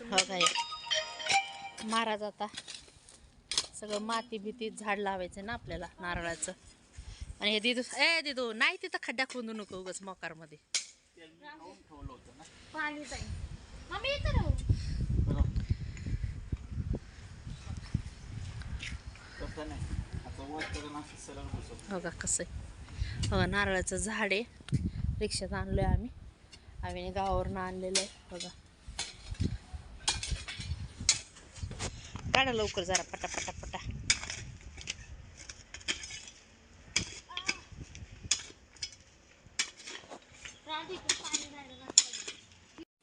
हो काय महाराज आता सगळं माती भीती झाड लावायचं ना आपल्याला नारळाचं. आणि हे दिदू ए दिदू नाही तिथं खड्डा खोदू नको उगाच मोकारमध्ये. का कसं आहे. बघा नारळाचं झाड आहे. रिक्षात आणलोय आम्ही. आम्ही गावावरून आणलेलं आहे. बघा. काढा लवकर जरा पटा पटा. पटा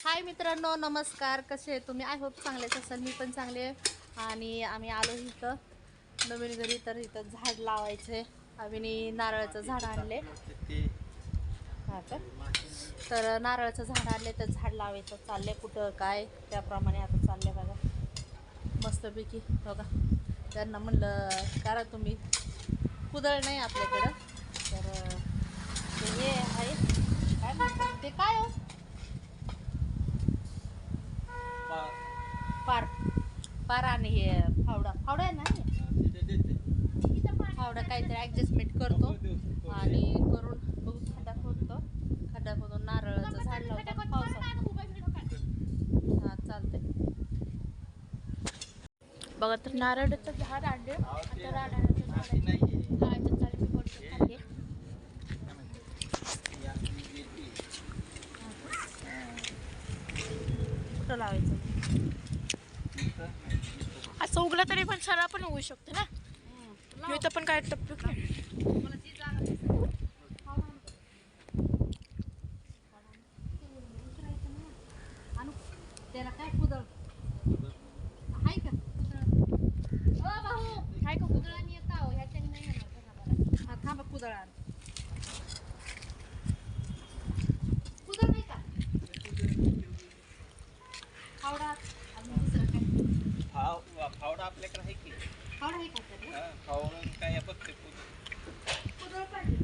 हाय मित्रांनो नमस्कार. कसे आहे तुम्ही? आय होप चांगलेच असाल. मी पण चांगले आणि आम्ही आलो इथं. नवीन घरी तर इथं झाड लावायचे. आम्ही नारळाचं झाड आणले. ते हा का? तर नारळाचं झाड आणले तर झाड लावायचं. चालले कुठं काय? त्याप्रमाणे आता चालले बघा. मस्तपैकी बघा. त्यांना म्हणलं करा तुम्ही. कुदळ नाही आपल्याकडं. तर ते हे आहे. काय म्हणतात? ते काय हो? पार. पार. आणि हे फावडा. फावडा आहे ना हे? फावडा काहीतरी ॲडजस्टमेंट करतो आणि करून बघू खड्डा खोदतो खड्डा खोदून नारळाचं झाड लावतो पावसात हा चालतंय बघा तर नारळाचं झाड आणले आता नारळाचं झाड लावायचं मी. कुठं असं उगला तरी पण सरळ पण होऊ शकते ना? मी तर पण काय टप्पिक नाही मला जी जागा दिसेल. आणू. त्याला काय कुदळ आहे का काय का कुदळाने येता हो ह्याच्याने नाही येणार हा थांबा कुदळ आण कुदळ नाही का फावडा अजून दुसरं काय फाव फावडा आपल्याकडे आहे की फावडा आहे का आपल्याकडे? हा, फावडा काय बघ ते कुठं कुदळ पाहिजे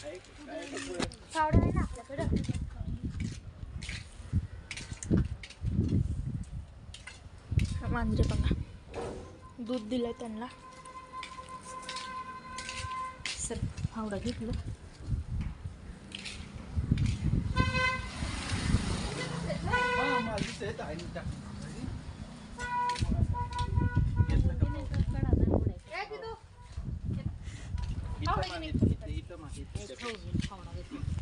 आहे की काय का पुढे? फावडा आहे ना आपल्याकडं मांजरे बघा दूध दिलंय त्यांना सर फावडा घेतलं हा, माझीच आहे, आहे ना. घेतलं फावडा?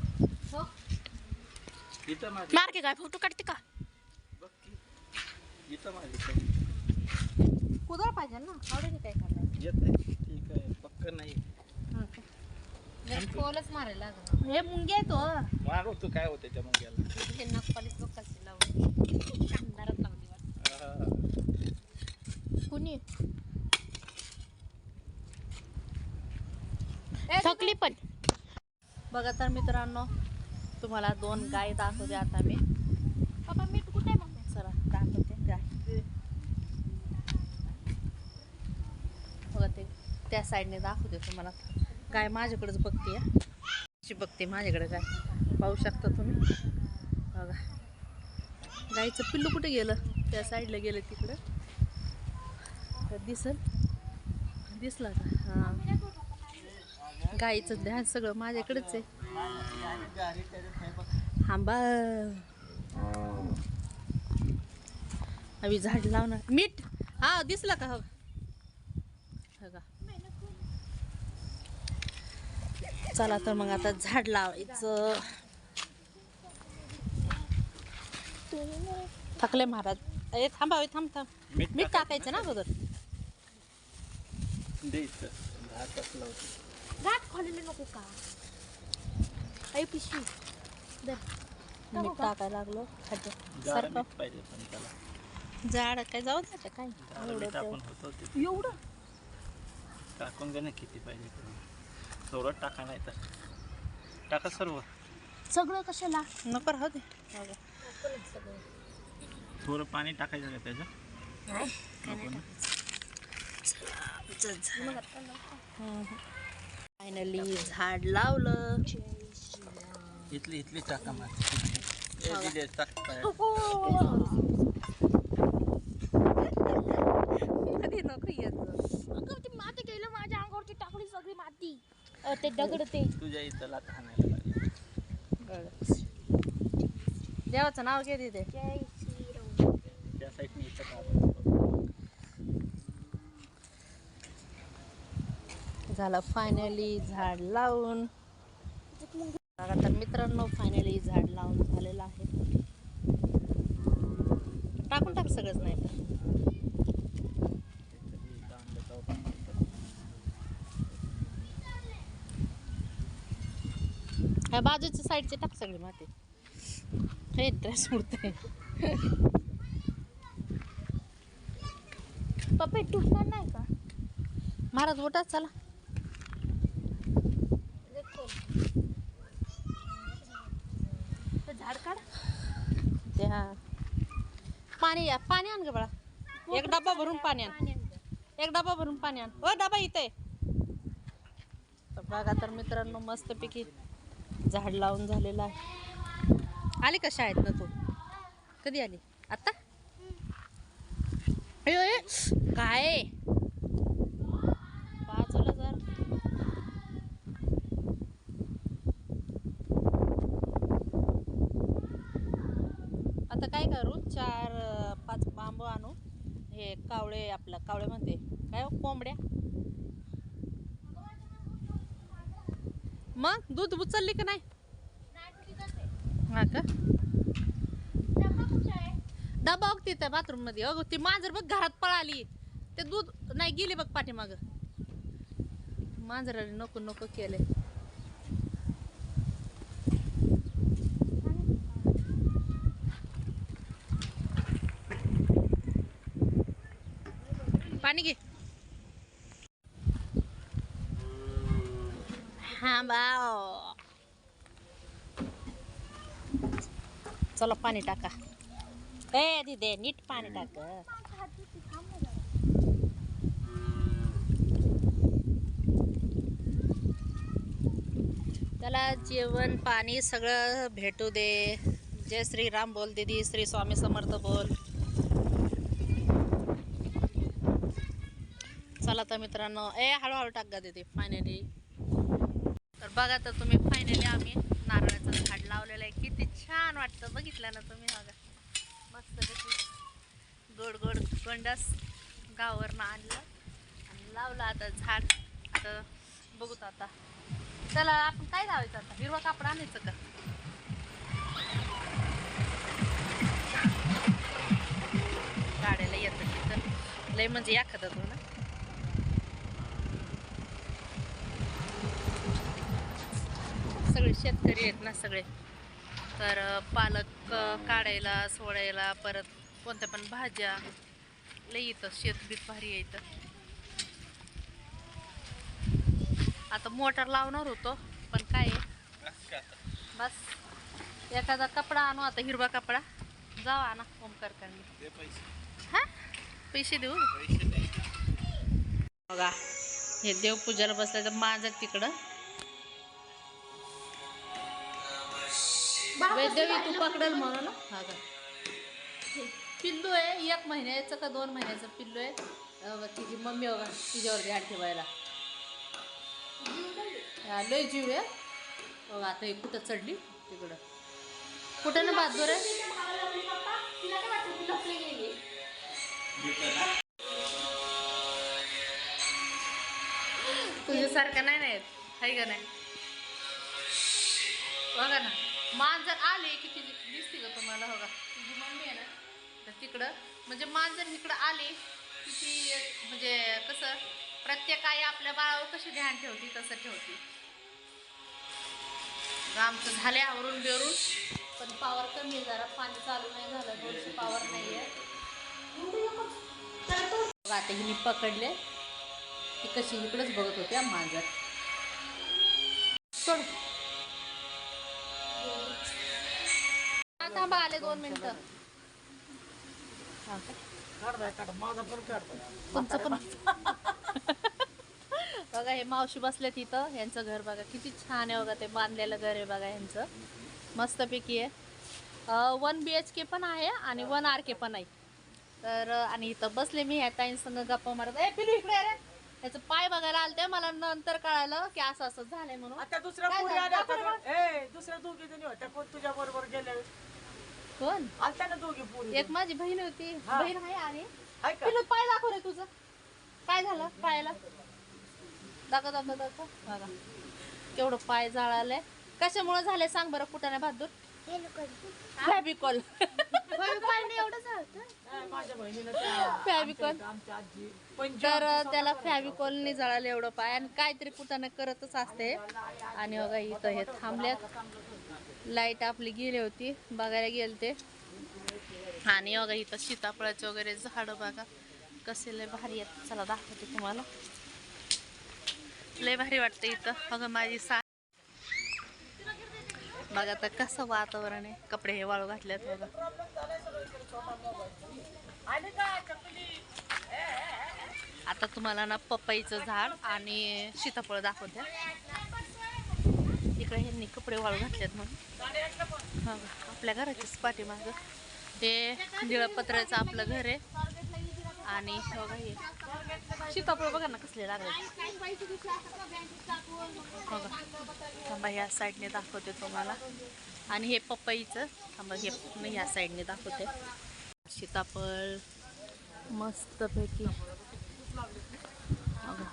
इथं माझी. मार के काय फोटो काढते का? बघ की. इथं माझी. कुदळ पाहिजे ना फावड्याने काय करणार येतंय. ठीक आहे. पक्क नाही. खोलच मारायला लागलं. हे मुंगी आहे तो मारू तू काय होते त्या मुंग्याला? हे नखपालीच बघ कशी लावली. वाटतं. कुणी? ए, थकली पण. बघा तर मित्रांनो तुम्हाला दोन गाय दाखवते आता मी. बाबा मीठ कुठे मग? चला दाखवते गाय. बघा ते त्या साईडने दाखवते तुम्हाला. गाय माझ्याकडेच बघते अशी बघते माझ्याकडे गाय. पाहू शकता तुम्ही? बघा. गाईचं पिल्लू कुठे गेलं? त्या साईडला गेलं तिकडं. दिसल? दिसला का हां. गाईचं ध्यान सगळं माझ्याकडेच आहे. थांबा. आम्ही झाड लावणार. मीठ. हा दिसला का? हो. हो का? चला तर मग आता झाड लावायचं. थकले महाराज. ए थांबा थांब थांब. मीठ मीठ टाकायचं. ना अगोदर. दे. गाठ खोलेले नको का आई पिशवी दे मीठ टाकायला लागलो खाद्य जाडं सारखं मीठ पाहिजे पण त्याला. झाड काय जाऊ द्यायचं काय जाडं एवढं मीठ ते- होतो ते. एवढं टाकून घे ना किती पाहिजे ते. थोडं टाका नाही तर टाका सर्व सगळं कशाला नको राहू दे हो का. थोडं पाणी टाकायचं का त्याचं नको ना? फायनली झाड लावलं. इथली इथली टाका हो. माती नको येत माती केलं माझ्या अंगावरची टाकली सगळी माती. ते दगडते. तुझ्या इथं लाथा देवाचं नाव घे तिथे. झालं फायनली झाड लावून. बघा तर मित्रांनो फायनली झाड लावून झालेलं आहे. टाकून टाक सगळंच नाही तर. का? ह्या बाजूच्या साईडचे टाक सगळे माती. हे ड्रेस उडते. पप्पा तुटणार नाही का? महाराज उठा चला. झाड काढ. त्या पाणी या पाणी आण ग बाळा. एक डब्बा भरून पाणी आण. एक डबा भरून पाणी आण. ओ डबा इथे. बघा तर मित्रांनो मस्तपैकी झाड लावून झालेलं आहे. आली का शाळेत ना तू? कधी आली? आत्ता काय बाजूला जर आता काय करू चार अं, पाच बांबू आणू हे कावळे आपलं कावळे म्हणते. काय हो, कोंबड्या? मग दूध उचलली का नाही? हा का? डबा बघ तिथं बाथरूममध्ये. अगं ती मांजर बघ घरात पळाली. ते दूध नाही गेली बघ पाठीमाग. मांजराने नको नको केले पाणी घे. हा बाव चला पाणी टाका. ए दिदे नीट पाणी टाक त्याला जेवण पाणी सगळं भेटू दे. जय श्रीराम बोल दीदी. श्री स्वामी समर्थ बोल. चला तर मित्रांनो. ए हळूहळू टाक गा देते फायनली तर बघा तर तुम्ही फायनली आम्ही नारळाचं झाड लावलेलं आहे. किती छान वाटतं. बघितलं ना तुम्ही? हो बघा मस्त गोड गोड गंडस गावावरनं आणलं आणि लावलं आता झाड. आता बघूत आता. चला आपण काय लावायचं आता? हिरवा कापड आणायचं का? काढायला येतं तिथं. लय म्हणजे एखादा तो सगळे शेतकरी आहेत ना सगळे. तर पालक काढायला सोडायला परत कोणत्या पण भाज्या लई येतं शेतबीत भारी इथं. आता मोटर लावणार होतो पण काय? बस एखादा कपडा आणू आता हिरवा कपडा. जावा ना पैसे. हा? पैसे देऊ? बघा हे देवपूजाला बसलं तर माझं तिकडं. वैद्यवी तू पकडल म्हणून? ना हा का? पिल्लू आहे एक महिन्याचं का दोन महिन्याचं पिल्लू आहे. तिची मम्मी बघा तिच्यावर ध्यान ठेवायला. लय जीव आहे. बघा आता हे कुठं चढली? तिकडं. कुठं ना बहादूर आहे? तुझ्यासारखं नाही नाही. हाय का नाही? बघा ना. मांजर आले की तिची दिसते का तुम्हाला? हो बघा तुझी मम्मी आहे ना तर तिकडं म्हणजे मांजर इकडं आली की ती म्हणजे कसं प्रत्येक आई आपल्या बाळावर कशी ध्यान ठेवती तसं ठेवती. आमचं झाले आवरून बेरून पण पावर कमी आहे जरा पाणी चालू नाही झालं दोनशे पावर नाही आहे. आता हिने पकडले. ती कशी इकडंच बघत होत्या मांजर. सोड. थांबा आले दोन मिनिटं? तुमचं पण. बघा हे मावशी बसले तिथं यांचं घर बघा. किती छान आहे बघा ते बांधलेलं घर आहे बघा यांचं. मस्तपैकी आहे. वन बी एच के पण आहे आणि वन आर के पण आहे. तर आणि इथं बसले मी ह्या ताईंसंग गप्पा मारत ए पिलू इकडे रे. त्याचं पाय बघायला आलते मला नंतर कळालं की असं असं झालंय म्हणून. आता दुसऱ्या दुसऱ्या दोघी जणी होत्या कोण तुझ्या बरोबर गेल्या? कोण? ना दोघी पुरी एक माझी बहीण होती. हा. बहीण आहे आणि? हाय का? पिलू पाय दाखव रे तुझं. काय झालं पायाला? दाखव दाखव दाखव. बघा. केवढं पाय जाळालंय. कशामुळे झालंय सांग बरं कुठाने बहादूर? फॅबिकॉल माझ्या त्या- फॅबिकॉल आमच्या आजी पण तर त्याला फॅबिकॉलनी जळालं एवढं पाय. आणि काहीतरी कुठाने करतच असते. आणि बघा इथं हे थांबल्यात लाइट आपली गेली होती बघायला गेले ते आणि बघा इथं सीताफळाचे वगैरे झाडं बघा. कसे लय भारी आहेत. चला दाखवते तुम्हाला. लय भारी वाटतं इथं. बघा माझी सा बघा आता कसं वातावरण आहे. कपडे हे वाळू घातल्यात बघा. आता तुम्हाला ना पपईचं झाड आणि सीताफळ दाखवते. इकडे ह्यांनी कपडे वाळू घातलेत म्हणून. हा आपल्या घराच्याच पाठीमागं. हे निळपत्र्याचं आपलं घर आहे. आणि हे बघा हे. सीताफळ बघा ना कसले लागले. बघा. थांबा ह्या साईडने दाखवते तुम्हाला. आणि हे पपईचं. थांबा हे मी ह्या साईडने दाखवते. सीताफळ मस्तपैकी. बघा.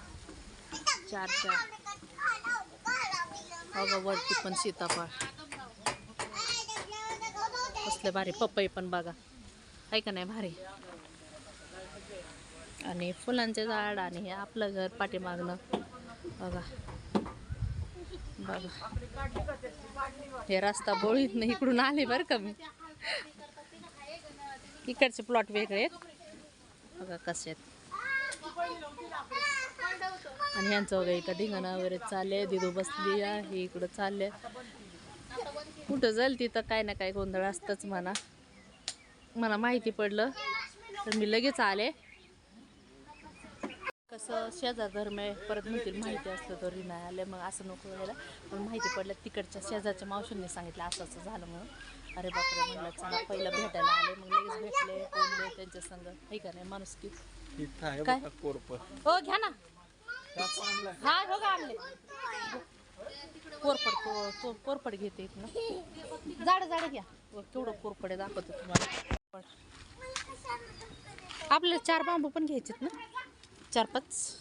चार चार. बघा वरती पण सीताफळ. कसले भारी पपई पण बघा. आहे का नाही भारी? आणि फुलांचे झाड आणि हे आपलं घर पाठीमागणं बघा. बघा. हे रस्ता बोळीत नाही इकडून आले बरं का मी. इकडचे प्लॉट वेगळे आहेत. बघा कसे आहेत. आणि ह्यांचं वगैरे इथं धिंगाणा वगैरे चालले दिदू बसली आहे इकडं चालले कुठं जाईल तिथं काय ना काय गोंधळ असतंच म्हणा. मला माहिती पडलं तर मी लगेच आले. कसं शेजार धर्म आहे परत म्हणतील माहिती असतं तरी नाही आले मग असं नको व्हायला. पण माहिती पडलं तिकडच्या शेजारच्या मावशींनी सांगितलं असं असं झालं म्हणून. अरे बापरे म्हणलं चला पहिलं भेटायला आले मग लगेच भेटले बोलले त्यांच्या संग? आहे का नाही माणूस की काय? हो घ्या ना. हा हो का आणले. कोरपड को- को- कोरपड घेते इथनं. झाड झाड घ्या. केवढं कोरपड आहे दाखवतो तुम्हाला. आपल्याला चार बांबू पण घ्यायचेत ना? चार पाच.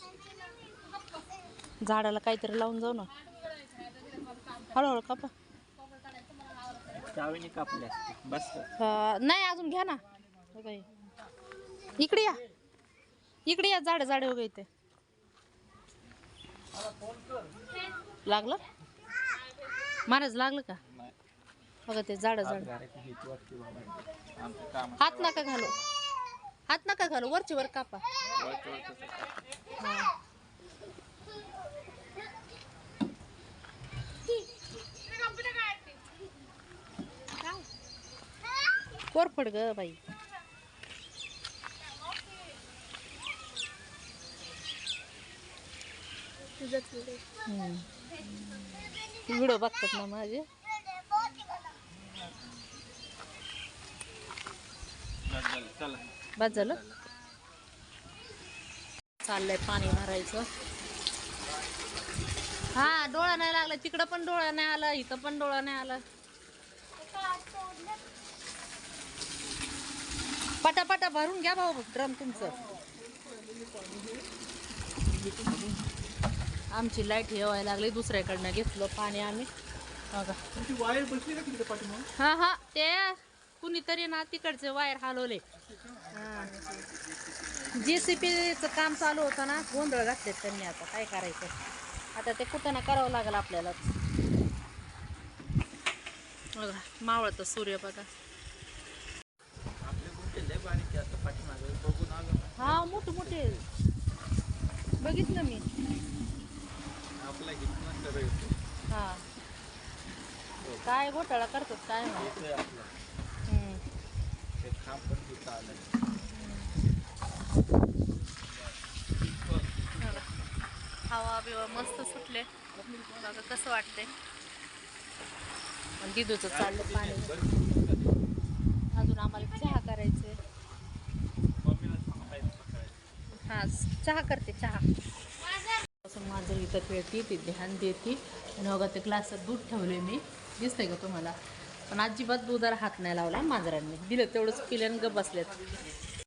झाडाला काहीतरी लावून जाऊ ना. हळूहळू कापा. नाही अजून घ्या ना. हो. इकडे या. इकडे या झाड झाड वगैरे लागलं? महाराज लागलं का? बघा ते झाड झाड. हात नका घालू. हात नका घालू वरची वर कापा. कोरफड ग बाई. व्हिडिओ बघतात ना माझे? बस झालं, चाललंय पाणी भरायचं. हा डोळा नाही लागला. तिकडं पण डोळा नाही आला इथं पण डोळा नाही आला. पटापटा भरून घ्या भाऊ ड्रम तुमचं. आमची लाइट हे व्हायला लागली दुसऱ्याकडनं घेतलं पाणी आम्ही. वायर बसली का हा हा ते कुणीतरी ना तिकडचे वायर हलवले. जे सी पीचं काम चालू होतं ना गोंधळ घातलेत त्यांनी आता काय करायचं? आता ते कुठं ना करावं लागेल आपल्याला बघा मावळतं सूर्य बघा. हा मोठे मोठे बघितलं मी. आपला सरळ येतो. हा. काय घोटाळा करतात काय माहिती? येतोय आपला. हम्म. ते खांब पण तिथं आलं. बघा. हवा बिवा मस्त सुटले. बघा कसं वाटतंय. आणि दिदूचं चाललं पाणी. अजून आम्हाला चहा करायचे मम्मीला सांगायचं सकाळी. हा चहा करते चहा. माझं इथं खेळती ती ध्यान देते. आणि बघा ते ग्लासात दूध ठेवले मी. दिसतंय का तुम्हाला? पण अजिबात दुधाला हात नाही लावला मांजरांनी. दिलं तेवढंच पिल्यान ग बसल्यात.